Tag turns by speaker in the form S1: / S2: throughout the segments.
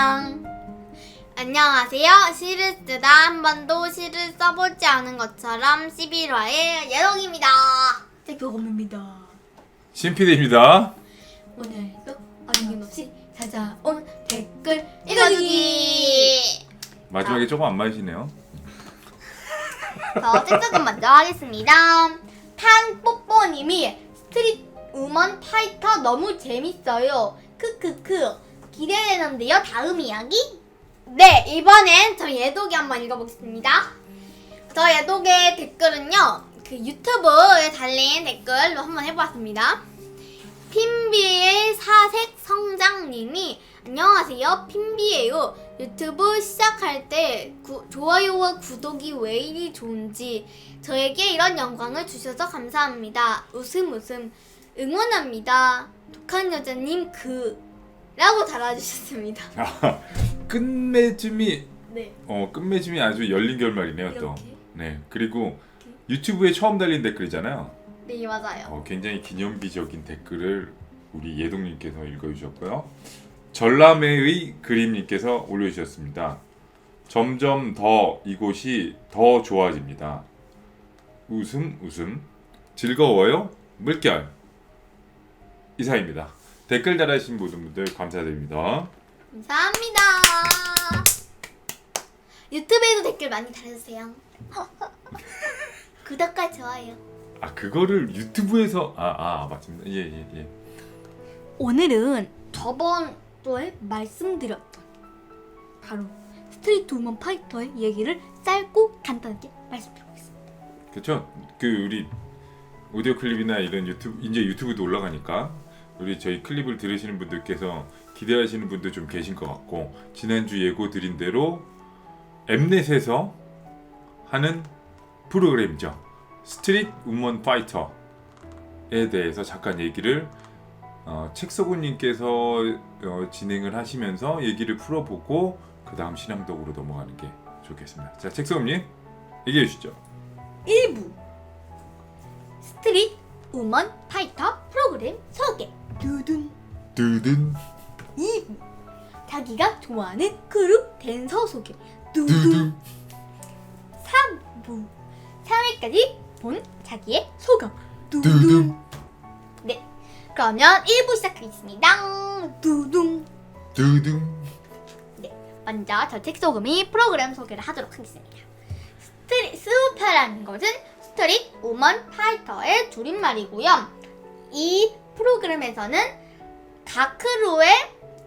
S1: 짜잔. 안녕하세요. 시를 쓰다 한 번도 시를 써보지 않은 것처럼 11화의 예롱입니다.
S2: 백도검입니다.
S3: 신피디입니다.
S2: 오늘도 어김없이 찾아온 댓글
S1: 읽어주기.
S3: 마지막에 조금 안 맞으시네요.
S1: 저 책조금 먼저 하겠습니다. 탄뽀뽀님이 스트릿 우먼 파이터 너무 재밌어요. 크크크. 기대되는데요. 다음 이야기? 네, 이번엔 저 예독이 한번 읽어보겠습니다. 저 예독의 댓글은요, 그 유튜브에 달린 댓글로 한번 해보았습니다. 핀비의 사색 성장님이 안녕하세요 핀비예요 유튜브 시작할 때 구- 좋아요와 구독이 왜 이리 좋은지 저에게 이런 영광을 주셔서 감사합니다 웃음 웃음 응원합니다 독한 여자님 그 라고 달아주셨습니다
S3: 아, 끝맺음이
S1: 네
S3: 어 끝맺음이 아주 열린 결말이네요 또.
S1: 이렇게?
S3: 네 그리고 유튜브에 처음 달린 댓글이잖아요.
S1: 네 맞아요
S3: 어, 굉장히 기념비적인 댓글을 우리 예동님께서 읽어주셨고요. 전람회의 그림님께서 올려주셨습니다. 점점 더 이곳이 더 좋아집니다. 웃음 웃음 즐거워요 물결 이사입니다. 댓글 달아주신 모든 분들 감사드립니다.
S1: 감사합니다 유튜브에도 댓글 많이 달아주세요 구독과 좋아요
S3: 아 그거를 유튜브에서 아아 맞습니다. 예예 예, 예.
S2: 오늘은 저번 주에 말씀드렸던 바로 스트리트 우먼 파이터의 얘기를 짧고 간단하게 말씀드리겠습니다.
S3: 그렇죠. 그 우리 오디오 클립이나 이런 유튜브 이제 유튜브도 올라가니까 우리 저희 클립을 들으시는 분들께서 기대하시는 분도 좀 계신 것 같고 지난주 예고 드린 대로 엠넷에서 하는 프로그램이죠. 스트릿 우먼 파이터에 대해서 잠깐 얘기를 어, 책소구님께서 어, 진행을 하시면서 얘기를 풀어보고 그 다음 신앙독으로 넘어가는 게 좋겠습니다. 자, 책소구님 얘기해 주시죠.
S2: 1부 스트릿 우먼 파이터 프로그램 소개 두둔.
S3: 두둔.
S2: 2부 자기가 좋아하는 그룹 댄서 소개. 두둔.
S3: 두둔.
S2: 3부 3회까지 본 자기의 소감.
S3: 두둔.
S1: 네. 그러면 1부 시작하겠습니다.
S2: 두둔.
S3: 두둔.
S1: 먼저 저 책 소금이 프로그램 소개를 하도록 하겠습니다. 스트릿 스우파라는 것은 스트릿 우먼 파이터의 줄임말이고요. 이 프로그램에서는 각 크루의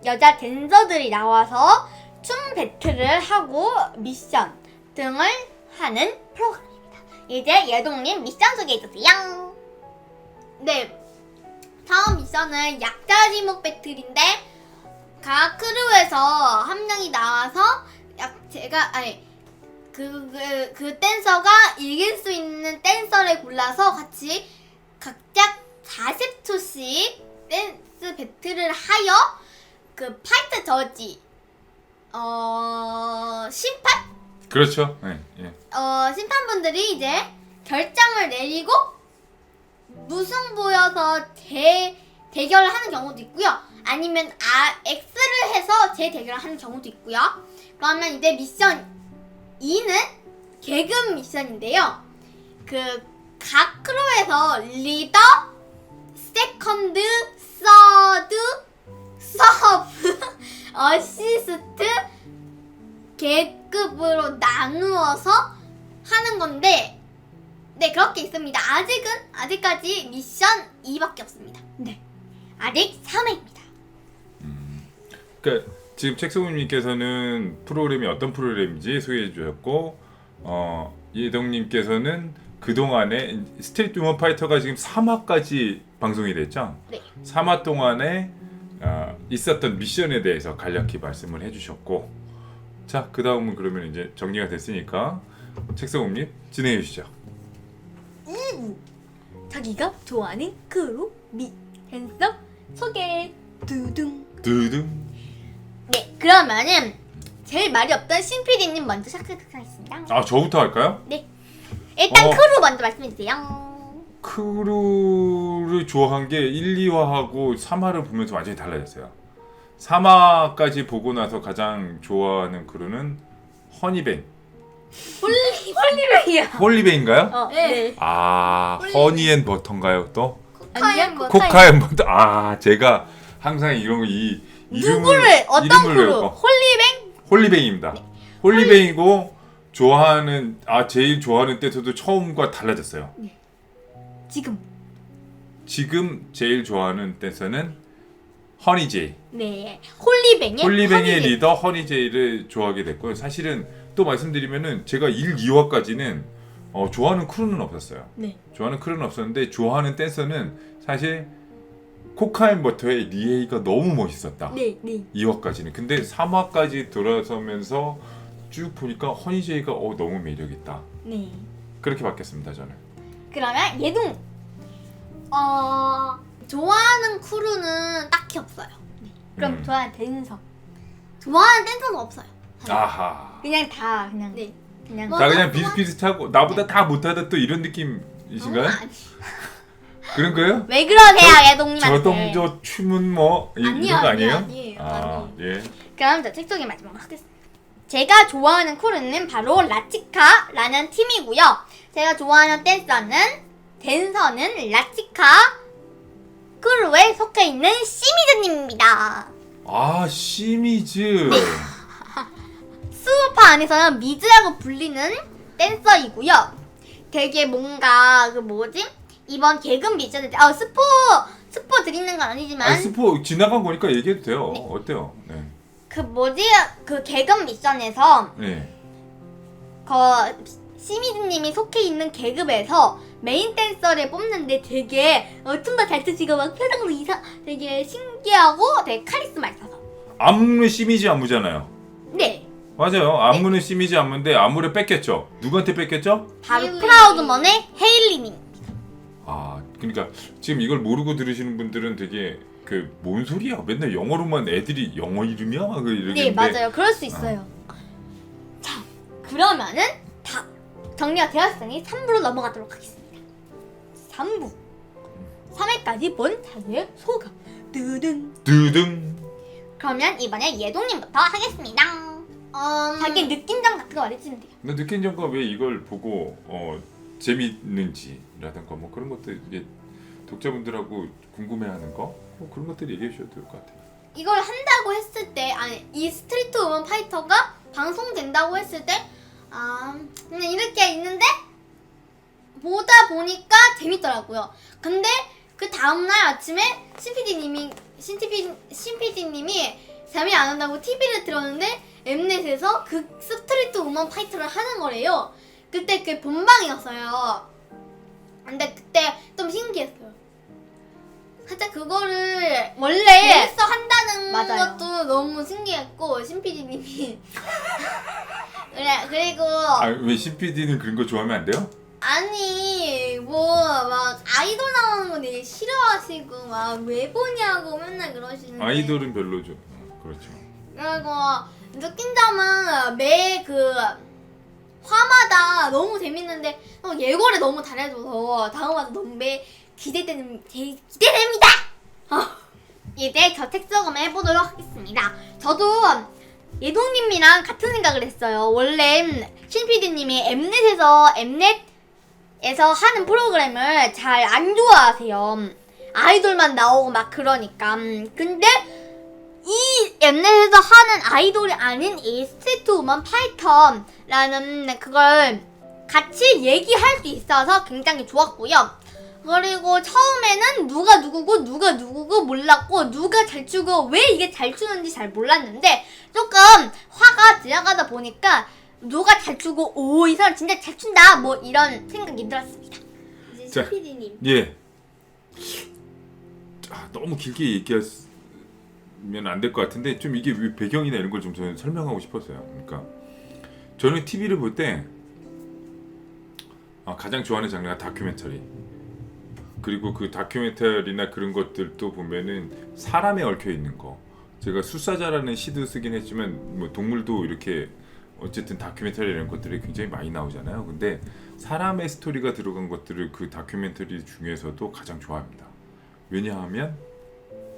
S1: 여자 댄서들이 나와서 춤 배틀을 하고 미션 등을 하는 프로그램입니다. 이제 예동님 미션 소개해주세요. 네, 다음 미션은 약자 지목 배틀인데 각 크루에서 한 명이 나와서 약 제가 아니 그그그 댄서가 이길 수 있는 댄서를 골라서 같이 각자 40초씩 댄스 배틀을 하여 그 파이트 저지 어 심판
S3: 그렇죠. 네, 예.
S1: 어 심판분들이 이제 결정을 내리고 무승부여서 재 대결을 하는 경우도 있고요. 아니면 아 X를 해서 재대결을 하는 경우도 있고요. 그러면 이제 미션 2는 계급 미션인데요. 그 각 크루에서 리더, 세컨드, 서드, 서브, 어시스트 계급으로 나누어서 하는 건데 네 그렇게 있습니다. 아직은 아직까지 미션 2밖에 없습니다.
S2: 네.
S1: 아직 3회입니다.
S3: 그러니까 지금 책소님께서는 프로그램이 어떤 프로그램인지 소개해 주셨고 어, 예동님께서는 그 동안에 스트리트 우먼 파이터가 지금 3화까지 방송이 됐죠.
S1: 네.
S3: 3화 동안에 어, 있었던 미션에 대해서 간략히 말씀을 해주셨고 자 그 다음은 그러면 이제 정리가 됐으니까 책소님 진행해 주시죠.
S2: 2부 자기가 좋아하는 그룹 미 댄서 소개 두둥
S3: 두둥
S1: 네 그러면은 제일 말이 없던 신PD님 먼저 시작하도록 하겠습니다.
S3: 아 저부터 할까요?
S1: 일단
S3: 어.
S1: 크루 먼저 말씀해 주세요.
S3: 크루를 좋아한 게 1, 2화하고 3화를 보면서 완전히 달라졌어요. 3화까지 보고 나서 가장 좋아하는 크루는 허니뱅.
S2: 홀리베이야.
S3: 홀리뱅인가요?
S2: 어,
S1: 네.
S2: 네.
S3: 아,
S1: 홀리-
S3: 허니앤 버터인가요 또?
S1: 코카인 뭐
S3: 코카 앤 버터. 아, 제가 항상 이런 거 이 이름을
S1: 누구를 어떤
S3: 이름을
S1: 크루?
S3: 외우고.
S1: 홀리뱅?
S3: 홀리뱅입니다. 홀리뱅이고 좋아하는 아 제일 좋아하는 댄서도 처음과 달라졌어요.
S2: 지금.
S3: 지금 제일 좋아하는 댄서는 허니제이.
S2: 네. 홀리뱅의
S3: 홀리뱅의
S2: 허니제이.
S3: 리더 허니제이를 좋아하게 됐고요. 사실은 또 말씀드리면은 제가 1, 2화까지는 어, 좋아하는 크루는 없었어요.
S2: 네.
S3: 좋아하는 크루는 없었는데 좋아하는 댄서는 사실 코카인 버터의 리에이가 너무 멋있었다.
S2: 네, 네.
S3: 2화까지는. 근데 3화까지 돌아서면서 쭉 보니까 허니제이가 어, 너무 매력있다.
S2: 네.
S3: 그렇게 바뀌었습니다, 저는.
S1: 그러면 예동. 어 좋아하는 크루는 딱히 없어요.
S2: 그럼
S3: 음.
S2: 좋아하는 댄서.
S1: 좋아하는 댄서는 없어요.
S3: 아하.
S2: 그냥 다 그냥
S1: 네.
S2: 그냥
S1: 뭐-
S3: 다 그냥 비슷비슷하고 나보다 다 못하다 또 이런 느낌이신가요?
S1: 어, 아니.
S3: 그런 거예요?
S1: 왜 그러세요, 예동님한테?
S3: 저 동저 춤은 뭐 이-
S1: 아니요,
S3: 이런 거 아니에요?
S1: 아니에요, 아니에요.
S3: 아,
S1: 아니에요.
S3: 예.
S2: 그럼 저 책속에 마지막으로 하겠습니다. 제가 좋아하는 크루는 바로 라치카라는 팀이고요. 제가 좋아하는 댄서는 댄서는 라치카 크루에 속해 있는 시미즈님입니다.
S3: 아, 시미즈.
S2: 스우파 안에서는 미즈라고 불리는 댄서이고요. 되게 뭔가 그 뭐지? 이번 개근 미션에 아 스포 스포 드리는 건 아니지만
S3: 아, 스포 지나간 거니까 얘기해도 돼요. 어때요? 네.
S2: 그 뭐지 그 개근 미션에서
S3: 네.
S2: 그 시미즈님이 속해 있는 계급에서 메인 댄서를 뽑는데 되게 어, 춤도 잘 추시고 막 표정도 이상 되게 신기하고 되게 카리스마 있어서
S3: 안무는 시미즈 안무잖아요.
S2: 네
S3: 맞아요. 안무는 시미즈 안무인데 안무를 뺏겼죠. 누구한테 뺏겼죠?
S2: 바로
S1: 헤일리.
S2: 프라우드먼의 헤일리님
S3: 아, 그러니까 지금 이걸 모르고 들으시는 분들은 되게 그 뭔 소리야? 맨날 영어로만 애들이 영어 이름이야? 그 이러겠는데.
S2: 네 맞아요. 그럴 수 있어요. 자 그러면은 다 정리가 되었으니 3부로 넘어가도록 하겠습니다. 3부. 3회까지 본 자기의 소감 드든
S3: 드등.
S2: 그러면 이번에 예동님부터 하겠습니다.
S1: 음,
S2: 자기 느낌점 같은 거 말해주면 돼요.
S3: 나 느낀 점과 왜 이걸 보고 어, 재밌는지라든가 뭐 그런 것들 이게 독자분들하고 궁금해하는 거 뭐 그런 것들 얘기해 주셔도 될 것 같아요.
S1: 이걸 한다고 했을 때 아니 이 스트리트 우먼 파이터가 방송된다고 했을 때 아, 그냥 이렇게 있는데 보다 보니까 재밌더라고요. 근데 그 다음날 아침에 신PD님이 신TV 신PD님이 잠이 안 온다고 TV를 들었는데 엠넷에서 그 스트리트 우먼 파이터를 하는 거래요. 그때 그게 본방이었어요. 근데 그때 좀 신기했어요. 살짝 그거를
S2: 원래
S1: 재밌어 한다는
S2: 맞아요.
S1: 것도 너무 신기했고 신PD님이 그래 그리고
S3: 아왜 CPD는 그런 거 좋아하면 안 돼요?
S1: 아니 뭐 막 아이돌 나오는 거 되게 싫어하시고 막 왜 보냐고 맨날 그러시는데
S3: 아이돌은 별로죠. 어, 그렇죠.
S1: 그리고 느낀 점은 매 그 화마다 너무 재밌는데 어, 예고를 너무 잘해줘서 다음화도 너무 매 기대되는 제- 기대됩니다. 어, 이제 저 책속음 해보도록 하겠습니다. 저도 예동님이랑 같은 생각을 했어요. 원래 신PD님이 엠넷에서 엠넷에서 하는 프로그램을 잘 안 좋아하세요. 아이돌만 나오고 막 그러니까. 음, 근데 이 엠넷에서 하는 아이돌이 아닌 이 스트리트 우먼 파이터라는 그걸 같이 얘기할 수 있어서 굉장히 좋았고요. 그리고 처음에는 누가 누구고 누가 누구고 몰랐고 누가 잘 추고 왜 이게 잘 추는지 잘 몰랐는데 조금 화가 지나가다 보니까 누가 잘 추고 오 이 사람 진짜 잘 춘다 뭐 이런 생각이 들었습니다. 이제
S3: 자.
S1: CPD님
S3: 예. 아, 너무 길게 얘기하면 안 될 것 같은데 좀 이게 왜 배경이나 이런 걸 좀 저는 설명하고 싶었어요. 그러니까 저는 TV를 볼때 아, 가장 좋아하는 장르가 다큐멘터리. 그리고 그 다큐멘터리나 그런 것들도 보면은 사람에 얽혀 있는 거. 제가 수사자라는 시도 쓰긴 했지만 뭐 동물도 이렇게 어쨌든 다큐멘터리 이런 것들이 굉장히 많이 나오잖아요. 근데 사람의 스토리가 들어간 것들을 그 다큐멘터리 중에서도 가장 좋아합니다. 왜냐하면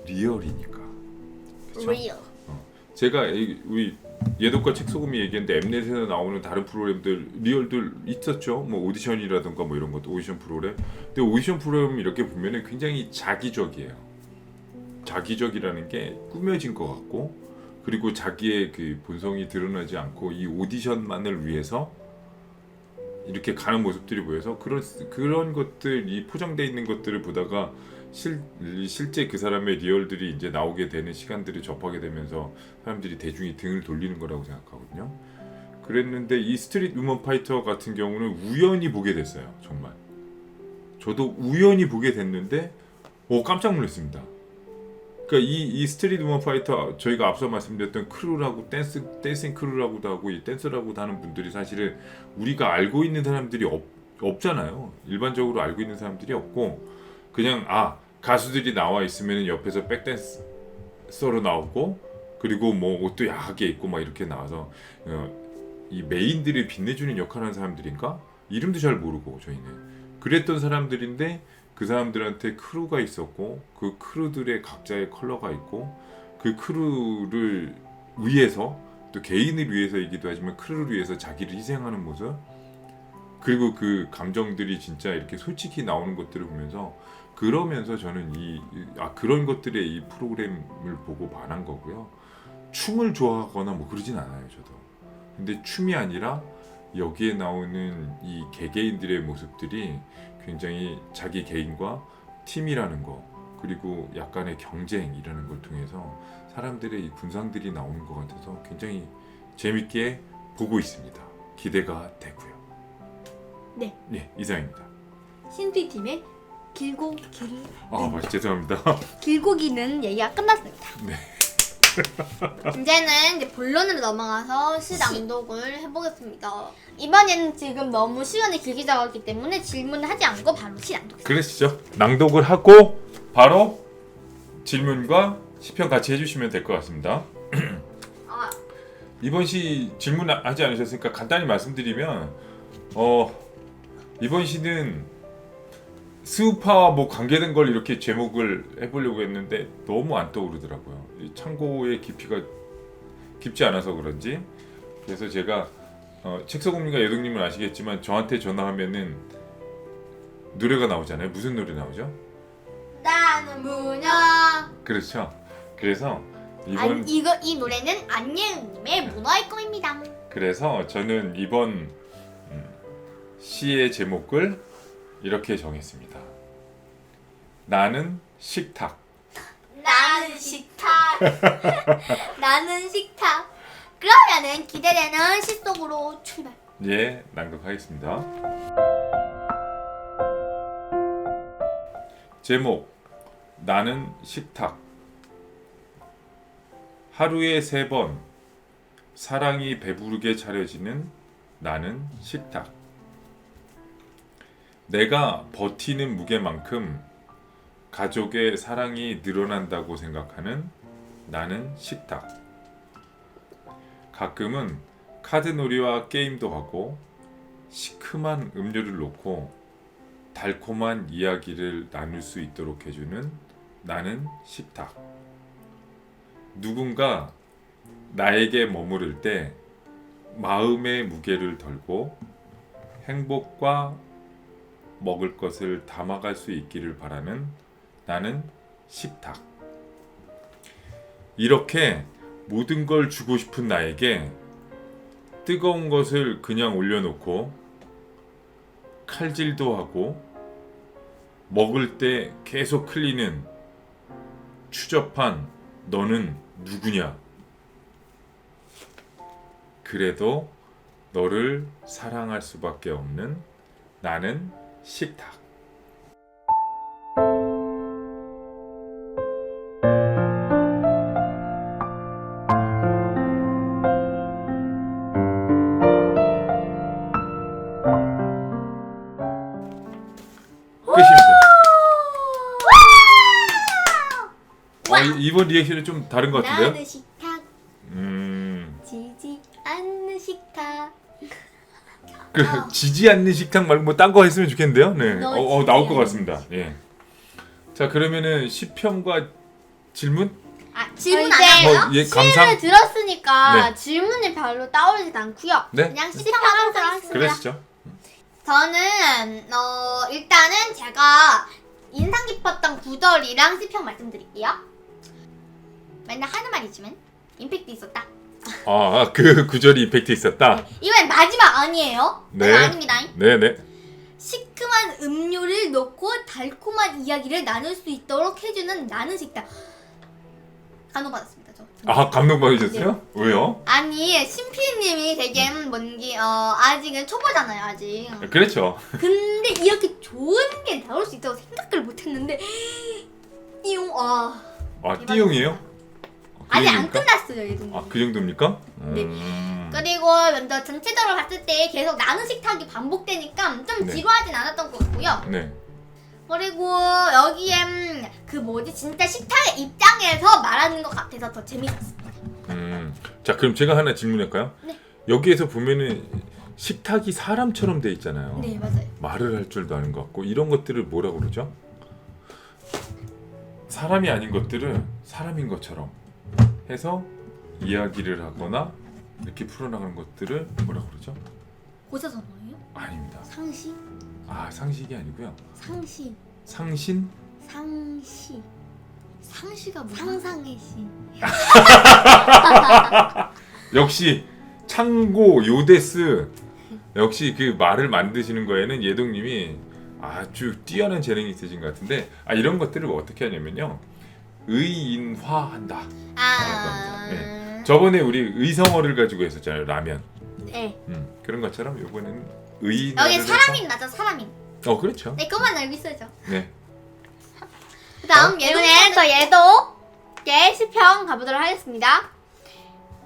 S3: 리얼이니까. 그렇죠?
S1: real.
S3: 제가 이- 우리 예독과 책소금이 얘기했는데 엠넷에서 나오는 다른 프로그램들 리얼들 있었죠. 뭐 오디션이라든가 뭐 이런 것도 오디션 프로그램. 근데 오디션 프로그램 이렇게 보면은 굉장히 자기적이에요. 자기적이라는 게 꾸며진 것 같고 그리고 자기의 그 본성이 드러나지 않고 이 오디션만을 위해서 이렇게 가는 모습들이 보여서 그런 그런 것들이 포장돼 있는 것들을 보다가 실 실제 그 사람의 리얼들이 이제 나오게 되는 시간들을 접하게 되면서 사람들이 대중이 등을 돌리는 거라고 생각하거든요. 그랬는데 이 스트릿 우먼 파이터 같은 경우는 우연히 보게 됐어요. 정말. 저도 우연히 보게 됐는데 오 깜짝 놀랐습니다. 그러니까 이, 이 스트릿 우먼 파이터 저희가 앞서 말씀드렸던 크루라고 댄스 댄싱 크루라고도 하고 이 댄서라고도 하는 분들이 사실은 우리가 알고 있는 사람들이 없, 없잖아요. 일반적으로 알고 있는 사람들이 없고 그냥 아 가수들이 나와 있으면 옆에서 백댄서로 나오고 그리고 뭐 옷도 야하게 입고 막 이렇게 나와서 어, 이 메인들을 빛내주는 역할을 하는 사람들인가? 이름도 잘 모르고 저희는. 그랬던 사람들인데 그 사람들한테 크루가 있었고 그 크루들의 각자의 컬러가 있고 그 크루를 위해서 또 개인을 위해서이기도 하지만 크루를 위해서 자기를 희생하는 모습. 그리고 그 감정들이 진짜 이렇게 솔직히 나오는 것들을 보면서 그러면서 저는 이 아 그런 것들의 이 프로그램을 보고 반한 거고요. 춤을 좋아하거나 뭐 그러진 않아요, 저도. 근데 춤이 아니라 여기에 나오는 이 개개인들의 모습들이 굉장히 자기 개인과 팀이라는 거 그리고 약간의 경쟁이라는 걸 통해서 사람들의 이 군상들이 나오는 것 같아서 굉장히 재밌게 보고 있습니다. 기대가 되고요.
S2: 네.
S3: 네, 이상입니다.
S2: 신비 팀의 길고 길
S3: 아, 맞 죄송합니다.
S2: 길고 기는 얘기가 끝났습니다.
S1: 이제는 이제 본론으로 넘어가서 시 낭독을 해보겠습니다.
S2: 이번에는 지금 너무 시간이 길게 잡았기 때문에 질문을 하지 않고 바로 시朗독.
S3: 그러시죠. 낭독을 하고 바로 질문과 시편 같이 해주시면 될 것 같습니다.
S1: 아,
S3: 이번 시 질문하지 않으셨으니까 간단히 말씀드리면 어 이번 시는 스우파와 뭐 관계된 걸 이렇게 제목을 해보려고 했는데 너무 안 떠오르더라고요. 이 창고의 깊이가 깊지 않아서 그런지 그래서 제가 어, 책서공님과 여동님은 아시겠지만 저한테 전화하면은 노래가 나오잖아요. 무슨 노래 나오죠?
S1: 나는 무녀.
S3: 그렇죠. 그래서 이번
S1: 안, 이거 이 노래는 안예은님의 문어의 꿈입니다.
S3: 그래서 저는 이번 음, 시의 제목을 이렇게 정했습니다. 나는 식탁.
S1: 나는 식탁. 나는 식탁. 그러면은 기대되는 시 속으로 출발.
S3: 예, 낭독하겠습니다. 제목 나는 식탁 하루에 세 번 사랑이 배부르게 차려지는 나는 식탁 내가 버티는 무게만큼 가족의 사랑이 늘어난다고 생각하는 나는 식탁 가끔은 카드놀이와 게임도 하고 시큼한 음료를 놓고 달콤한 이야기를 나눌 수 있도록 해주는 나는 식탁. 누군가 나에게 머무를 때 마음의 무게를 덜고 행복과 먹을 것을 담아갈 수 있기를 바라는 나는 식탁. 이렇게 모든 걸 주고 싶은 나에게 뜨거운 것을 그냥 올려놓고 칼질도 하고 먹을 때 계속 흘리는 추접한 너는 누구냐? 그래도 너를 사랑할 수밖에 없는 나는 식탁. 끝입니다. 어, 이- 이번 리액션은 좀 다른 것 같은데요?
S1: 나는 식
S3: 그 지지 않는 식탁 말고 뭐 딴 거 했으면 좋겠는데요. 네,
S1: 너
S3: 어, 어 나올 것 같습니다. 예. 자 그러면은 시편과 질문
S1: 아 질문
S2: 어,
S1: 안
S2: 이제
S1: 하고요?
S3: 뭐, 예,
S2: 시를
S3: 감상?
S2: 들었으니까
S3: 네.
S2: 질문이 별로 떠오르지 않고요.
S3: 네?
S1: 그냥
S2: 시평하도록. 하겠습니다.
S3: 그러시죠.
S1: 저는 어 일단은 제가 인상 깊었던 구절이랑 시평 말씀드릴게요. 맨날 하는 말이지만 임팩트 있었다.
S3: 아, 그 구절이 임팩트 있었다.
S1: 이건 마지막 아니에요?
S3: 네.
S1: 네. 아닙니다.
S3: 네, 네.
S1: 시큼한 음료를 넣고 달콤한 이야기를 나눌 수 있도록 해주는 나는 식당. 감동받았습니다, 저.
S3: 아, 감동받으셨어요? 왜요?
S1: 아니, 신피님이 되게 뭔지, 어, 아직은 초보잖아요, 아직.
S3: 그렇죠.
S1: 근데 이렇게 좋은 게 나올 수 있다고 생각을 못 했는데, 띠용, 아.
S3: 아, 띠용이에요? 그
S1: 아직 안
S3: 정도입니까?
S1: 끝났어요, 얘도.
S3: 아, 그 정도입니까?
S1: 네.
S3: 음.
S1: 그리고 먼저 전체적으로 봤을 때 계속 나는 식탁이 반복되니까 좀
S3: 네.
S1: 지루하진 않았던 것 같고요.
S3: 네.
S1: 그리고 여기엔 그 뭐지 진짜 식탁의 입장에서 말하는 것 같아서 더 재밌었습니다.
S3: 음. 자, 그럼 제가 하나 질문할까요?
S1: 네.
S3: 여기에서 보면은 식탁이 사람처럼 돼 있잖아요.
S1: 네 맞아요.
S3: 말을 할 줄도 아는 것 같고 이런 것들을 뭐라 그러죠? 사람이 아닌 것들을 사람인 것처럼 해서 이야기를 하거나 이렇게 풀어나가는 것들을 뭐라 그러죠?
S1: 고사선어예요?
S3: 아닙니다.
S1: 상시?
S3: 아 상식이 아니고요.
S1: 상시?
S3: 상신?
S1: 상시? 상시가 뭐야? 상상의 시.
S3: 역시 창고 요데스 역시 그 말을 만드시는 거에는 예동님이 아주 뛰어난 재능이 있으신 것 같은데 아 이런 것들을 어떻게 하냐면요 의인화한다.
S1: 아.
S3: 네. 저번에 우리 의성어를 가지고 했었잖아요 라면.
S1: 네.
S3: 음, 그런 것처럼 이번에는 의인.
S1: 여기 사람인 맞죠? 사람인.
S3: 어 그렇죠.
S1: 네 그만 알고 있어야죠.
S3: 네.
S1: 그다음
S2: 이번에 저 얘도 예 시평 가보도록 하겠습니다.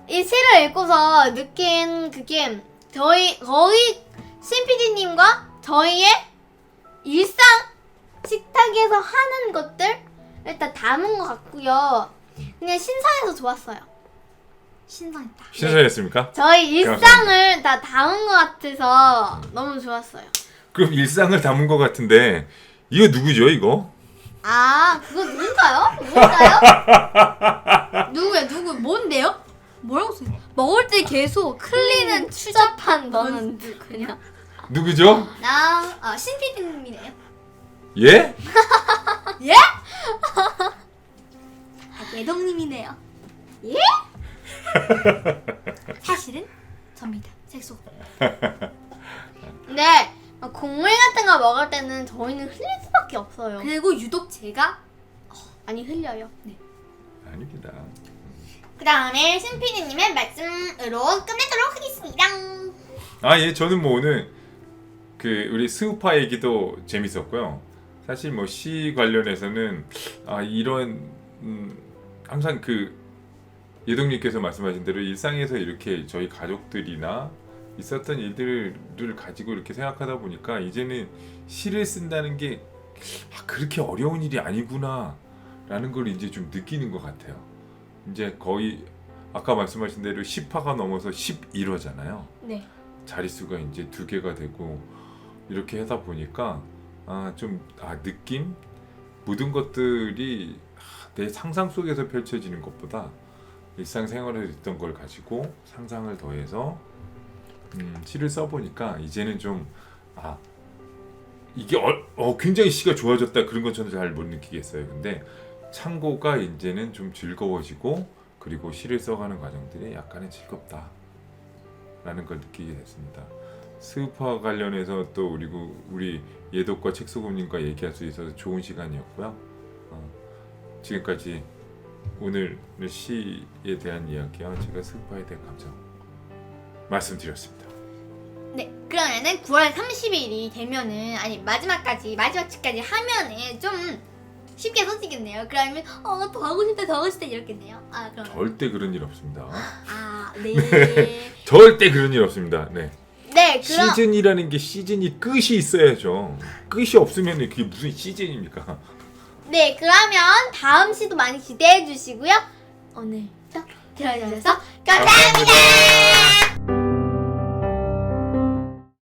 S2: 이 시를 읽고서 느낀 그게 저희 거의 신PD님과 저희의 일상 식탁에서 하는 것들 일단 담은 것 같고요. 그냥 신선해서 좋았어요.
S1: 신선했다.
S3: 신선했습니까?
S2: 저희 일상을 다 담은 것 같아서 너무 좋았어요.
S3: 그럼 일상을 담은 것 같은데 이거 누구죠 이거?
S1: 아 그거 누군가요? 누군가요? 누구야 누구 뭔데요? 뭐라고 써?
S2: 먹을 때 계속 클리는 추잡한 너는 그냥
S3: 누구죠?
S1: 나 아, 신피디님이네요.
S3: 예?
S1: 아, 예동님이네요. 예? 사실은 접니다. 색소.
S2: 근데 국물 같은 거 먹을 때는 저희는 흘릴 수밖에 없어요.
S1: 그리고 유독 제가
S2: 아니 흘려요.
S3: 아닙니다.
S1: 그 다음에 신피디님의 말씀으로 끝내도록 하겠습니다.
S3: 아, 예, 저는 뭐 오늘 그 우리 스우파 얘기도 재밌었고요. 사실 뭐 시 관련해서는 아 이런 음, 항상 그 예동님께서 말씀하신 대로 일상에서 이렇게 저희 가족들이나 있었던 일들을 가지고 이렇게 생각하다 보니까 이제는 시를 쓴다는 게 아, 그렇게 어려운 일이 아니구나 라는 걸 이제 좀 느끼는 것 같아요. 이제 거의 아까 말씀하신 대로 10화가 넘어서 11화잖아요.
S2: 네.
S3: 자릿수가 이제 두 개가 되고 이렇게 하다 보니까 아 좀 아 느낌 모든 것들이 아, 내 상상 속에서 펼쳐지는 것보다 일상생활에 있던 걸 가지고 상상을 더해서 음, 시를 써보니까 이제는 좀 아 이게 어, 어, 굉장히 시가 좋아졌다 그런 건 저는 잘 못 느끼겠어요. 근데 창고가 이제는 좀 즐거워지고 그리고 시를 써가는 과정들이 약간은 즐겁다. 라는 걸 느끼게 됐습니다. 스우파 관련해서 또 그리고 우리 예독과 책소금님과 얘기할 수 있어서 좋은 시간이었고요. 어, 지금까지 오늘 시에 대한 이야기와 제가 스우파에 대한 감정 말씀드렸습니다.
S1: 네, 그러면은 9월 30일이 되면은 아니 마지막까지 마지막 주까지 하면은 좀 쉽게 써지겠네요. 그러면 어 더 하고 싶다 더 하고 싶다 이렇겠네요. 아 그럼
S3: 절대 그런 일 없습니다.
S1: 아 네.
S3: 절대 그런 일 없습니다. 네.
S1: 네, 그럼
S3: 시즌이라는 게 시즌이 끝이 있어야죠. 끝이 없으면 그게 무슨 시즌입니까?
S2: 네 그러면 다음 시도 많이 기대해 주시고요. 오늘도
S1: 들어주셔서
S3: 감사합니다.